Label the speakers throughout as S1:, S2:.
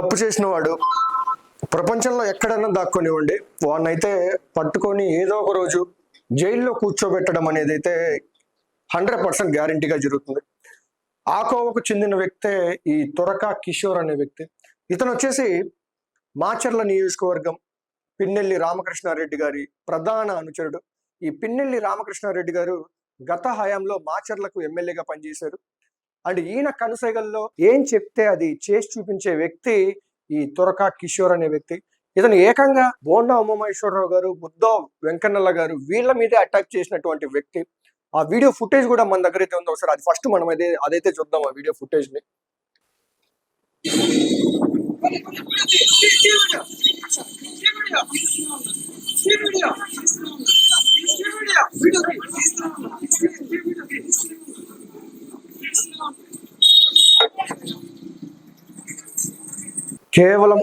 S1: తప్పు చేసిన వాడు ప్రపంచంలో ఎక్కడైనా దాక్కునివ్వండి వాడినైతే పట్టుకొని ఏదో ఒక రోజు జైల్లో కూర్చోబెట్టడం అనేది అయితే హండ్రెడ్ పర్సెంట్ గ్యారంటీగా జరుగుతుంది. ఆ కోవకు చెందిన వ్యక్తే ఈ తురక కిషోర్ అనే వ్యక్తి. ఇతను వచ్చేసి మాచర్ల నియోజకవర్గం పిన్నెల్లి రామకృష్ణారెడ్డి గారి ప్రధాన అనుచరుడు. ఈ పిన్నెల్లి రామకృష్ణారెడ్డి గారు గత హయాంలో మాచర్లకు ఎమ్మెల్యేగా పనిచేశారు. అండ్ ఈయన కనుసైగల్లో ఏం చెప్తే అది చేసి చూపించే వ్యక్తి ఈ తురక కిషోర్ అనే వ్యక్తి. ఇతను ఏకంగా బోండా ఉమామహేశ్వరరావు గారు బుద్ధ వెంకన్నల్ల గారు వీళ్ళ మీదే అటాక్ చేసినటువంటి వ్యక్తి. ఆ వీడియో ఫుటేజ్ కూడా మన దగ్గర అయితే ఉందో ఒకసారి అది ఫస్ట్ మనం అయితే అదైతే చూద్దాం ఆ వీడియో ఫుటేజ్ని. కేవలం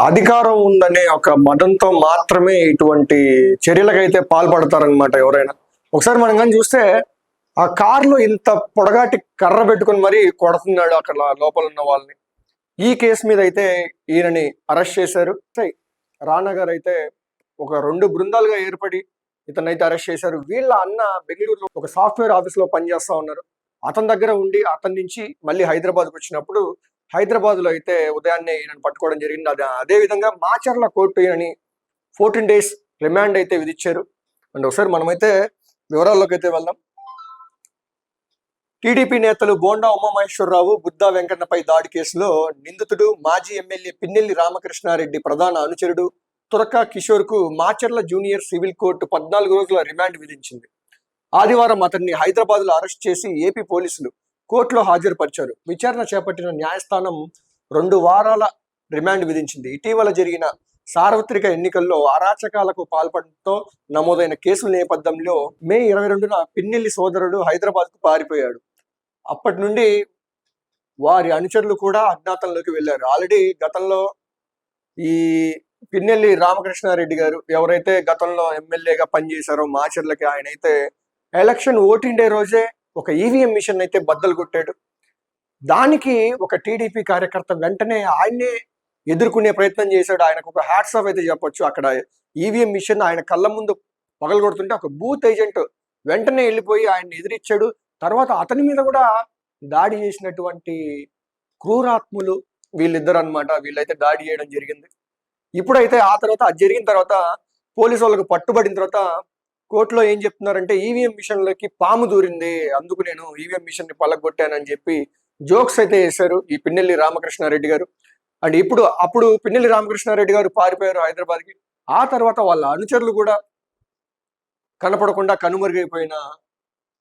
S1: అధికారం ఉందనే ఒక మతంతో మాత్రమే ఇటువంటి చర్యలకైతే పాల్పడతారనమాట ఎవరైనా. ఒకసారి మనం కానీ చూస్తే ఆ కార్లో ఇంత పొడగాటి కర్ర పెట్టుకొని మరీ కొడుతున్నాడు అక్కడ లోపల ఉన్న వాళ్ళని. ఈ కేసు మీద అయితే ఈయనని అరెస్ట్ చేశారు. రానా గారు అయితే ఒక రెండు బృందాలుగా ఏర్పడి ఇతనైతే అరెస్ట్ చేశారు. వీళ్ళ అన్న బెంగళూరులో ఒక సాఫ్ట్వేర్ ఆఫీస్లో పనిచేస్తా ఉన్నారు. అతని దగ్గర ఉండి అతని నుంచి మళ్ళీ హైదరాబాద్కి వచ్చినప్పుడు హైదరాబాద్లో అయితే ఉదయాన్నే ఈయనను పట్టుకోవడం జరిగింది. అదే అదే విధంగా మాచర్ల కోర్టు ఈయనని ఫోర్టీన్ డేస్ రిమాండ్ అయితే విధించారు. అండ్ ఒకసారి మనమైతే వివరాల్లోకి అయితే వెళ్దాం. టీడీపీ నేతలు బోండా ఉమామహేశ్వరరావు బుద్ధా వెంకన్నపై దాడి కేసులో నిందితుడు మాజీ ఎమ్మెల్యే పిన్నెల్లి రామకృష్ణారెడ్డి ప్రధాన అనుచరుడు తురక కిషోర్కు మాచర్ల జూనియర్ సివిల్ కోర్టు పద్నాలుగు రోజుల రిమాండ్ విధించింది. ఆదివారం అతన్ని హైదరాబాద్లో అరెస్ట్ చేసి ఏపీ పోలీసులు కోర్టులో హాజరుపరిచారు. విచారణ చేపట్టిన న్యాయస్థానం రెండు వారాల రిమాండ్ విధించింది. ఇటీవల జరిగిన సార్వత్రిక ఎన్నికల్లో అరాచకాలకు పాల్పడటంతో నమోదైన కేసుల నేపథ్యంలో మే ఇరవై రెండున పిన్నెల్లి సోదరుడు హైదరాబాద్కు పారిపోయాడు. అప్పటి నుండి వారి అనుచరులు కూడా అజ్ఞాతంలోకి వెళ్ళారు. ఆల్రెడీ గతంలో ఈ పిన్నెల్లి రామకృష్ణారెడ్డి గారు ఎవరైతే గతంలో ఎమ్మెల్యేగా పనిచేశారో మాచర్లకి ఆయన అయితే ఎలక్షన్ ఓటింగ్ డే రోజే ఒక ఈవీఎం మిషన్ అయితే బద్దలు కొట్టాడు. దానికి ఒక టీడీపీ కార్యకర్త వెంటనే ఆయన్నే ఎదుర్కొనే ప్రయత్నం చేశాడు. ఆయనకు ఒక హ్యాట్స్ ఆఫ్ అయితే చెప్పొచ్చు. అక్కడ ఈవీఎం మిషన్ ఆయన కళ్ళ ముందు పగలగొడుతుంటే ఒక బూత్ ఏజెంట్ వెంటనే వెళ్ళిపోయి ఆయన ఎదిరించాడు. తర్వాత అతని మీద కూడా దాడి చేసినటువంటి క్రూరాత్ములు వీళ్ళిద్దరు అన్నమాట. వీళ్ళైతే దాడి చేయడం జరిగింది. ఇప్పుడైతే ఆ తర్వాత అది జరిగిన తర్వాత పోలీసు వాళ్ళకు పట్టుబడిన తర్వాత కోర్టులో ఏం చెప్తున్నారంటే ఈవీఎం మిషన్లకి పాము దూరింది అందుకు నేను ఈవీఎం మిషన్ని పలగొట్టానని చెప్పి జోక్స్ అయితే వేశారు ఈ పిన్నెల్లి రామకృష్ణారెడ్డి గారు. అండ్ ఇప్పుడు అప్పుడు పిన్నెల్లి రామకృష్ణారెడ్డి గారు పారిపోయారు హైదరాబాద్కి. ఆ తర్వాత వాళ్ళ అనుచరులు కూడా కనపడకుండా కనుమరుగైపోయిన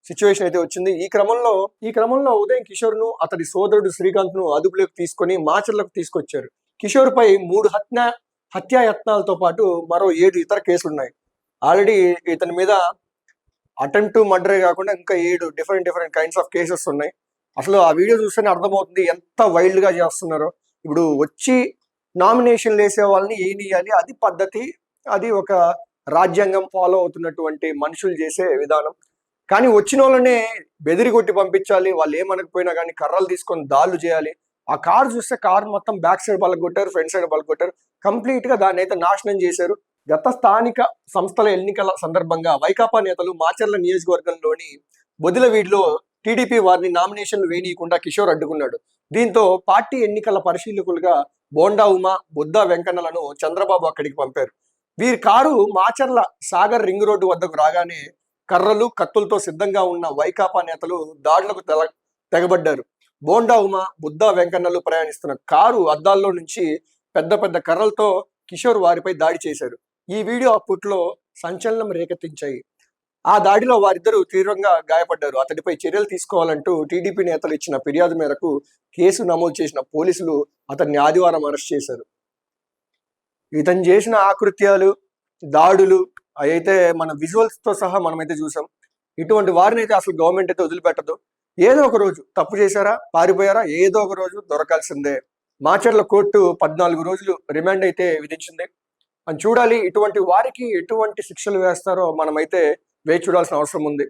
S1: సిచ్యువేషన్ అయితే వచ్చింది. ఈ క్రమంలో ఈ క్రమంలో ఉదయం కిషోర్ను అతడి సోదరుడు శ్రీకాంత్ను అదుపులోకి తీసుకొని మాచర్లకు తీసుకొచ్చారు. కిషోర్ పై మూడు హత్య హత్యాయత్నాలతో పాటు మరో ఏడు ఇతర కేసులు ఉన్నాయి ఆల్రెడీ ఇతని మీద అటెంప్ట్ మర్డరే కాకుండా ఇంకా ఏడు different different kinds of cases ఉన్నాయి. అసలు ఆ వీడియో చూస్తేనే అర్థమవుతుంది ఎంత వైల్డ్గా చేస్తున్నారో. ఇప్పుడు వచ్చి నామినేషన్లు వేసే వాళ్ళని ఏనియాలి అది పద్ధతి అది ఒక రాజ్యాంగం ఫాలో అవుతున్నటువంటి మనుషులు చేసే విధానం. కానీ వచ్చిన వాళ్ళనే బెదిరి కొట్టి పంపించాలి వాళ్ళు ఏమనకపోయినా కానీ కర్రలు తీసుకొని దాళ్ళు చేయాలి. ఆ కార్ చూస్తే కార్ మొత్తం బ్యాక్ సైడ్ వాళ్ళకి కొట్టారు ఫ్రంట్ సైడ్ వాళ్ళకి కొట్టారు కంప్లీట్గా దాన్ని అయితే నాశనం చేశారు. గత స్థానిక సంస్థల ఎన్నికల సందర్భంగా వైకాపా నేతలు మాచర్ల నియోజకవర్గంలోని బొదిలవీడిలో టీడీపీ వారిని నామినేషన్లు వేయనీయకుండా కిషోర్ అడ్డుకున్నాడు. దీంతో పార్టీ ఎన్నికల పరిశీలకులుగా బోండా ఉమా బుద్ధ వెంకన్నలను చంద్రబాబు అక్కడికి పంపారు. వీరి car Macherla Sagar ring road వద్దకు రాగానే కర్రలు కత్తులతో సిద్ధంగా ఉన్న వైకాపా నేతలు దాడులకు తెల తెగబడ్డారు. బోండా ఉమా బుద్ధ వెంకన్నలు ప్రయాణిస్తున్న కారు అద్దాల్లో నుంచి పెద్ద పెద్ద కర్రలతో కిషోర్ వారిపై దాడి చేశారు. ఈ వీడియో అప్పట్లో సంచలనం రేకెత్తించాయి. ఆ దాడిలో వారిద్దరూ తీవ్రంగా గాయపడ్డారు. అతడిపై చర్యలు తీసుకోవాలంటూ టీడీపీ నేతలు ఇచ్చిన ఫిర్యాదు మేరకు కేసు నమోదు చేసిన పోలీసులు అతన్ని ఆదివారం అరెస్ట్ చేశారు. ఇతను చేసిన ఆకృత్యాలు దాడులు అయితే మన విజువల్స్తో సహా మనమైతే చూసాం. ఇటువంటి వారిని అయితే అసలు గవర్నమెంట్ అయితే వదిలిపెట్టదు. ఏదో ఒక రోజు తప్పు చేశారా? పారిపోయారా? ఏదో ఒక రోజు దొరకాల్సిందే. మాచర్ల కోర్టు పద్నాలుగు రోజులు రిమాండ్ అయితే విధించింది. అని చూడాలి. ఇటువంటి వారికి ఎటువంటి శిక్షలు వేస్తారో మనమైతే వేచి చూడాల్సిన అవసరం ఉంది.